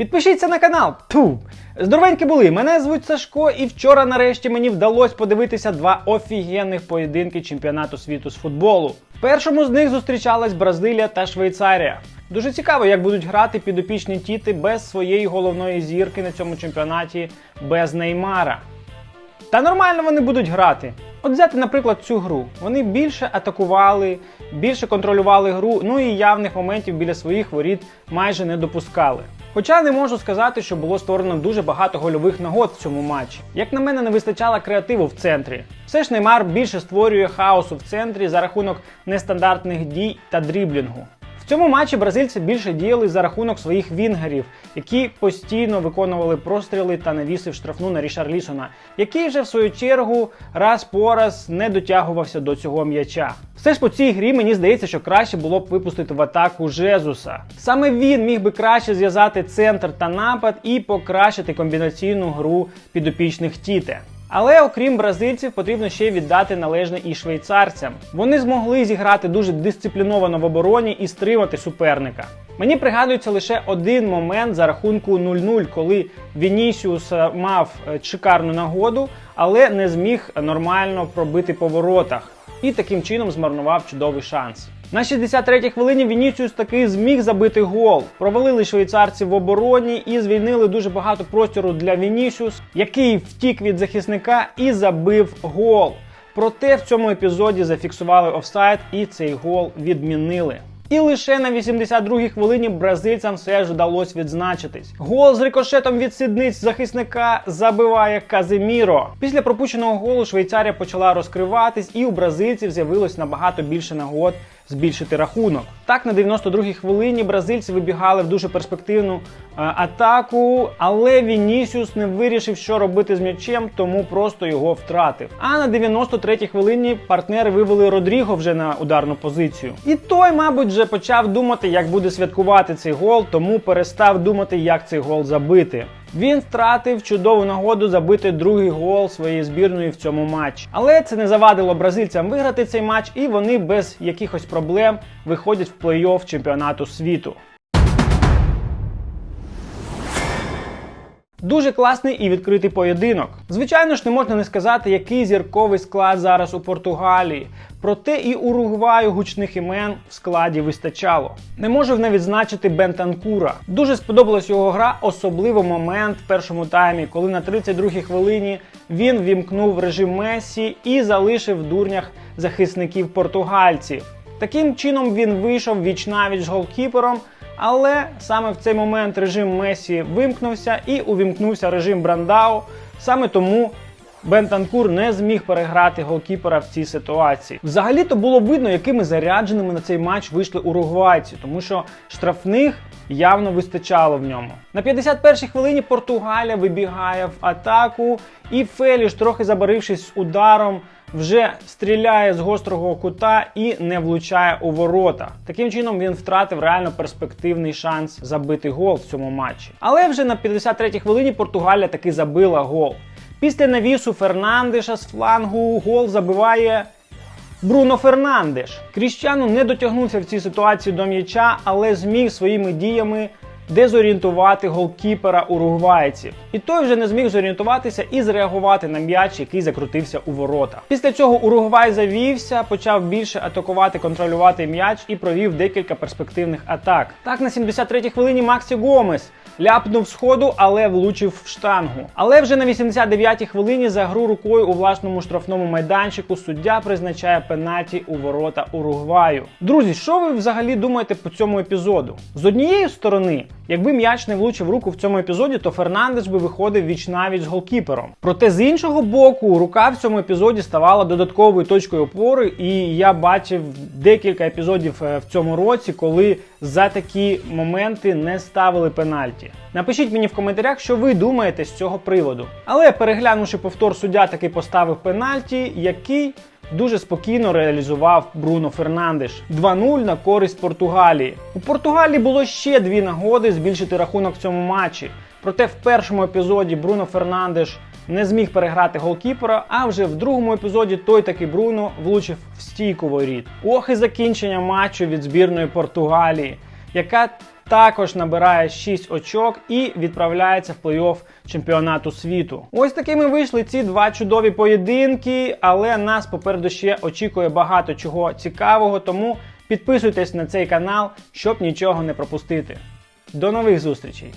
Підпишіться на канал. Ту. Здоровенькі були. Мене звуть Сашко, і вчора нарешті мені вдалося подивитися два офігенних поєдинки чемпіонату світу з футболу. В першому з них зустрічались Бразилія та Швейцарія. Дуже цікаво, як будуть грати підопічні тіти без своєї головної зірки на цьому чемпіонаті, без Неймара. Та нормально вони будуть грати. От взяти, наприклад, цю гру. Вони більше атакували, більше контролювали гру, ну і явних моментів біля своїх воріт майже не допускали. Хоча не можу сказати, що було створено дуже багато гольових нагод в цьому матчі. Як на мене, не вистачало креативу в центрі. Все ж Неймар більше створює хаосу в центрі за рахунок нестандартних дій та дріблінгу. Цьому матчі бразильці більше діяли за рахунок своїх вінгерів, які постійно виконували простріли та навісив штрафну на Рішарлісона, який вже в свою чергу раз по раз не дотягувався до цього м'яча. Все ж по цій грі мені здається, що краще було б випустити в атаку Жезуса. Саме він міг би краще зв'язати центр та напад і покращити комбінаційну гру підопічних Тіте. Але окрім бразильців, потрібно ще віддати належне і швейцарцям. Вони змогли зіграти дуже дисципліновано в обороні і стримати суперника. Мені пригадується лише один момент за рахунку 0-0, коли Вінісіус е, мав е, шикарну нагоду, але не зміг нормально пробити по воротах і таким чином змарнував чудовий шанс. На 63-й хвилині Вініціус таки зміг забити гол. Провалили швейцарці в обороні і звільнили дуже багато простору для Вінісіус, який втік від захисника і забив гол. Проте в цьому епізоді зафіксували офсайд і цей гол відмінили. І лише на 82-й хвилині бразильцям все ж вдалося відзначитись. Гол з рикошетом від сідниць захисника забиває Казиміро. Після пропущеного голу Швейцарія почала розкриватись, і у бразильців з'явилось набагато більше нагод збільшити рахунок. Так, на 92-й хвилині бразильці вибігали в дуже перспективну е, атаку, але Вінісіус не вирішив, що робити з м'ячем, тому просто його втратив. А на 93-й хвилині партнери вивели Родріго вже на ударну позицію. І той, мабуть, вже почав думати, як буде святкувати цей гол, тому перестав думати, як цей гол забити. Він втратив чудову нагоду забити другий гол своєї збірної в цьому матчі. Але це не завадило бразильцям виграти цей матч, і вони без якихось проблем виходять в плей-офф чемпіонату світу. Дуже класний і відкритий поєдинок. Звичайно ж, не можна не сказати, який зірковий склад зараз у Португалії. Проте і Уругваю гучних імен в складі вистачало. Не можу не відзначити Бентанкура. Дуже сподобалась його гра, особливо момент в першому таймі, коли на 32-й хвилині він вімкнув режим Мессі і залишив в дурнях захисників португальців. Таким чином він вийшов віч навіч з голкіпером. Але саме в цей момент режим Месі вимкнувся і увімкнувся режим Брандау. Саме тому Бентанкур не зміг переграти голкіпера в цій ситуації. Взагалі-то було видно, якими зарядженими на цей матч вийшли уругвайці, тому що штрафних явно вистачало в ньому. На 51-й хвилині Португалія вибігає в атаку, і Феліш, трохи забарившись ударом, вже стріляє з гострого кута і не влучає у ворота. Таким чином він втратив реально перспективний шанс забити гол в цьому матчі. Але вже на 53-й хвилині Португалія таки забила гол. Після навісу Фернандеша з флангу гол забиває. Бруно Фернандеш. Кріщану не дотягнувся в цій ситуації до м'яча, але зміг своїми діями дезорієнтувати голкіпера уругвайців. І той вже не зміг зорієнтуватися і зреагувати на м'яч, який закрутився у ворота. Після цього Уругвай завівся, почав більше атакувати, контролювати м'яч і провів декілька перспективних атак. Так, на 73-й хвилині Максі Гомес ляпнув сходу, але влучив в штангу. Але вже на 89-й хвилині за гру рукою у власному штрафному майданчику суддя призначає пенальті у ворота Уругваю. Друзі, що ви взагалі думаєте по цьому епізоду? З однієї сторони, якби м'яч не влучив руку в цьому епізоді, то Фернандеш би виходив віч навіть з голкіпером. Проте з іншого боку, рука в цьому епізоді ставала додатковою точкою опори, і я бачив декілька епізодів е, в цьому році, коли за такі моменти не ставили пенальті. Напишіть мені в коментарях, що ви думаєте з цього приводу. Але переглянувши повтор, суддя таки поставив пенальті, який дуже спокійно реалізував Бруно Фернандеш 2-0 на користь Португалії. У Португалії було ще дві нагоди збільшити рахунок в цьому матчі. Проте в першому епізоді Бруно Фернандеш не зміг переграти голкіпера, а вже в другому епізоді той таки Бруно влучив в стійку воріт. Ох і закінчення матчу від збірної Португалії, яка також набирає 6 очок і відправляється в плей-офф чемпіонату світу. Ось такими вийшли ці два чудові поєдинки, але нас попереду ще очікує багато чого цікавого, тому підписуйтесь на цей канал, щоб нічого не пропустити. До нових зустрічей!